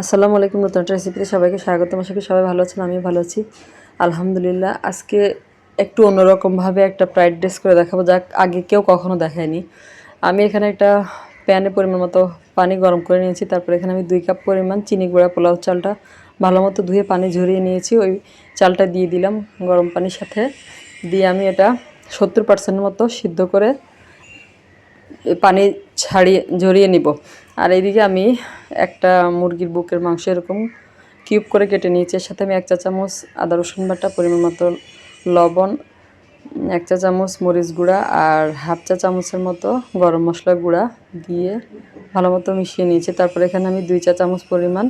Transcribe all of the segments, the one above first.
আসসালামু আলাইকুম, নতুন একটা রেসিপিতে সবাইকে স্বাগতম। আশা করি সবাই ভালো আছেন আমি ভালো আছি। আলহামদুলিল্লাহ, আজকে একটু অন্যরকমভাবে একটা ফ্রাইড রাইস করে দেখাবো। যা আগে কেউ কখনো দেখায়নি। আমি এখানে একটা প্যানে পরিমাণ মতো পানি গরম করে নিয়েছি। তারপরে এখানে আমি দুই কাপ পরিমাণ চিনি গুঁড়া, পোলাও চালটা ভালো মতো ধুয়ে পানি ঝরিয়ে নিয়েছি। ওই চালটা দিয়ে দিলাম গরম পানির সাথে। দিয়ে আমি এটা সত্তর পার্সেন্টের মতো সিদ্ধ করে পানি ছাড়িয়ে ঝরিয়ে নিব। আর এইদিকে আমি একটা মুরগির বুকের মাংস এরকম কিউব করে কেটে নিয়েছি। এর সাথে আমি এক চা চামচ আদা রসুন বাটা, পরিমাণ মতো লবণ, এক চা চামচ মরিচ গুঁড়া আর হাফ চা চামচের মতো গরম মশলা গুঁড়া দিয়ে ভালো মতো মিশিয়ে নিয়েছি। তারপরে এখানে আমি দুই চা চামচ পরিমাণ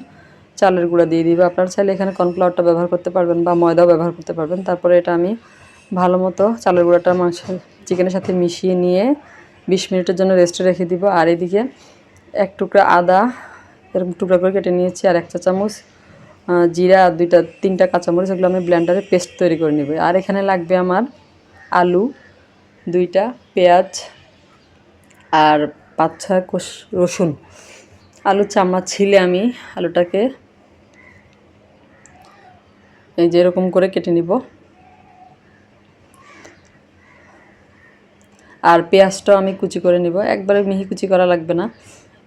চালের গুঁড়া দিয়ে দিব। আপনারা চাইলে এখানে কর্নফ্লাওয়ারটা ব্যবহার করতে পারবেন বা ময়দাও ব্যবহার করতে পারবেন। তারপরে এটা আমি ভালো মতো চালের গুঁড়াটা মাংস চিকেনের সাথে মিশিয়ে নিয়ে বিশ মিনিটের জন্য রেস্টে রেখে দিব। আর এদিকে এক টুকরা আদা, এরকম টুকরা করে কেটে নিয়েছি, আর এক চা চামচ জিরা, দুইটা, তিনটা কাঁচামরিচ, এগুলো আমি ব্লেন্ডারে পেস্ট তৈরি করে নেব। আর এখানে লাগবে আমার আলু, দুইটা পেঁয়াজ, আর পাঁচ ছয় কোষ রসুন। আলু চামচ ছিলে আমি আলুটাকে। এই যে এরকম করে কেটে নিব। আর পেঁয়াজটাও আমি কুচি করে নিব। একবারে মিহি কুচি করা লাগবে না।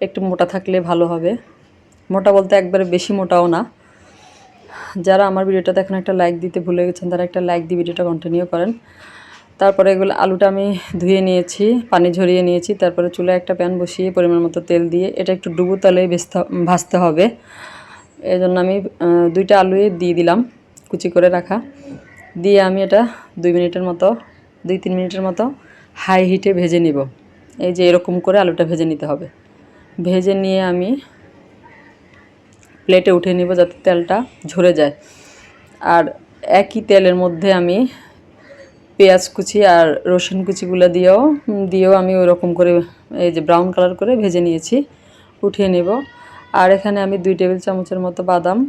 একটু মোটা থাকলে ভালো হবে। মোটা বলতে একবারে বেশি মোটাও না। যারা আমার ভিডিওটা দেখেন একটা লাইক দিতে ভুলে গেছেন, তারা একটা লাইক দিয়ে ভিডিওটা কন্টিনিউ করেন। তারপরে এগুলো আলুটা আমি ধুয়ে নিয়েছি, পানি ঝরিয়ে নিয়েছি। তারপরে চুলায় একটা প্যান বসিয়ে পরিমাণ মতো তেল দিয়ে এটা একটু ডুবো তালে ভাজতে হবে। এই জন্য আমি দুইটা আলুই দিয়ে দিলাম কুচি করে রাখা। দিয়ে আমি এটা দুই মিনিটের মতো, দুই তিন মিনিটের মতো হাই হিটে ভেজে নিব। এই যে এরকম করে আলুটা ভেজে নিতে হবে। ভেজে নিয়ে আমি প্লেটে উঠে নিব যাতে তেলটা ঝরে যায়। আর একই তেলের মধ্যে আমি পেঁয়াজ কুচি আর রসুন কুচিগুলো দিয়েও দিয়েও আমি ওরকম করে এই যে ব্রাউন কালার করে ভেজে নিয়েছি, উঠিয়ে নেব। আর এখানে আমি দুই টেবিল চামচের মতো বাদাম,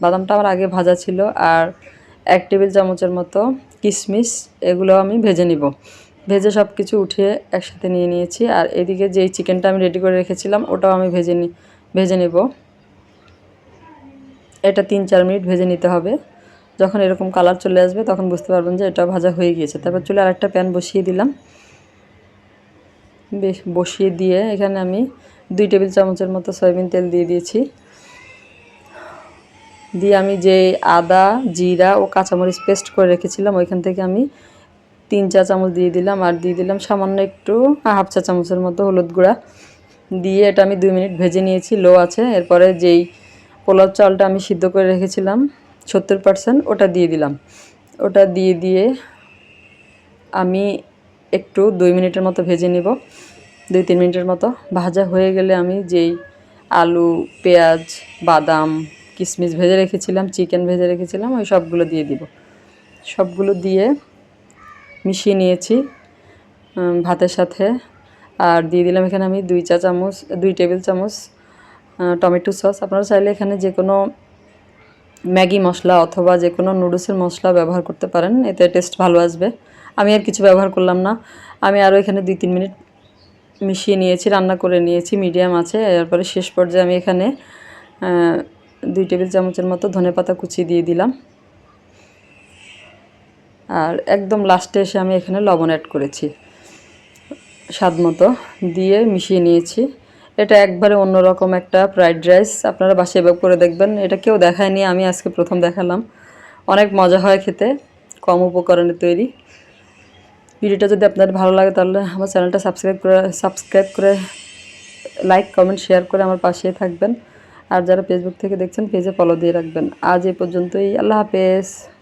বাদামটা আমার আগে ভাজা ছিল, আর এক টেবিল চামচের মতো কিশমিশ, এগুলো আমি ভেজে নিব। ভেজে সব কিছু উঠিয়ে একসাথে নিয়ে নিয়েছি। আর এদিকে যেই চিকেনটা আমি রেডি করে রেখেছিলাম, ওটাও আমি ভেজে নি, ভেজে নেব। এটা তিন চার মিনিট ভেজে নিতে হবে। যখন এরকম কালার চলে আসবে, তখন বুঝতে পারবেন যে এটা ভাজা হয়ে গিয়েছে। তারপর চুলে আরেকটা প্যান বসিয়ে দিলাম। বেশ, বসিয়ে দিয়ে এখানে আমি দুই টেবিল চামচের মতো সয়াবিন তেল দিয়ে দিয়েছি। দিয়ে আমি যে আদা, জিরা ও কাঁচামরিচ পেস্ট করে রেখেছিলাম, ওইখান থেকে আমি তিন চা চামচ দিয়ে দিলাম আর দিয়ে দিলাম সামান্য একটু হাফ চা চামচের মতো হলুদ গুঁড়া। দিয়ে এটা আমি দুই মিনিট ভেজে নিয়েছি, লো আছে। এরপরে যেই পোলাও চালটা আমি সিদ্ধ করে রেখেছিলাম, সত্তর পার্সেন্ট, ওটা দিয়ে দিলাম। ওটা দিয়ে দিয়ে আমি একটু দুই মিনিটের মতো ভেজে নিব। দুই তিন মিনিটের মতো। ভাজা হয়ে গেলে আমি যেই আলু, পেঁয়াজ, বাদাম কিশমিশ ভেজে রেখেছিলাম, চিকেন ভেজে রেখেছিলাম, ওই সবগুলো দিয়ে দিব। সবগুলো দিয়ে মিশিয়ে নিয়েছি ভাতের সাথে। আর দিয়ে দিলাম এখানে আমি দুই চা চামচ, দুই টেবিল চামচ টমেটো সস। আপনারা চাইলে এখানে যে কোনো ম্যাগি মশলা অথবা যে কোনো নুডলসের মশলা ব্যবহার করতে পারেন, এতে টেস্ট ভালো আসবে। আমি আর কিছু ব্যবহার করলাম না। আমি আরও এখানে দুই তিন মিনিট মিশিয়ে নিয়েছি, রান্না করে নিয়েছি, মিডিয়াম আছে। এরপরে শেষ পর্যায়ে আমি এখানে দুই টেবিল চামচের মতো ধনেপাতা কুচি দিয়ে দিলাম। আর একদম লাস্টে এসে আমি এখানে লবণ অ্যাড করেছি। স্বাদ মতো দিয়ে মিশিয়ে নিয়েছি। এটা একবারে অন্যরকম একটা ফ্রাইড রাইস আপনারা বাসায় এভাবে করে দেখবেন। এটা কেউ দেখায়নি, আমি আজকে প্রথম দেখালাম। অনেক মজা হয় খেতে, কম উপকরণে তৈরি। ভিডিওটা যদি আপনাদের ভালো লাগে তাহলে আমার চ্যানেলটা সাবস্ক্রাইব করে সাবস্ক্রাইব করে লাইক কমেন্ট শেয়ার করে আমার পাশেই থাকবেন। আর যারা ফেসবুক থেকে দেখছেন পেজে ফলো দিয়ে রাখবেন। আজ এই পর্যন্তই। আল্লাহ হাফেজ।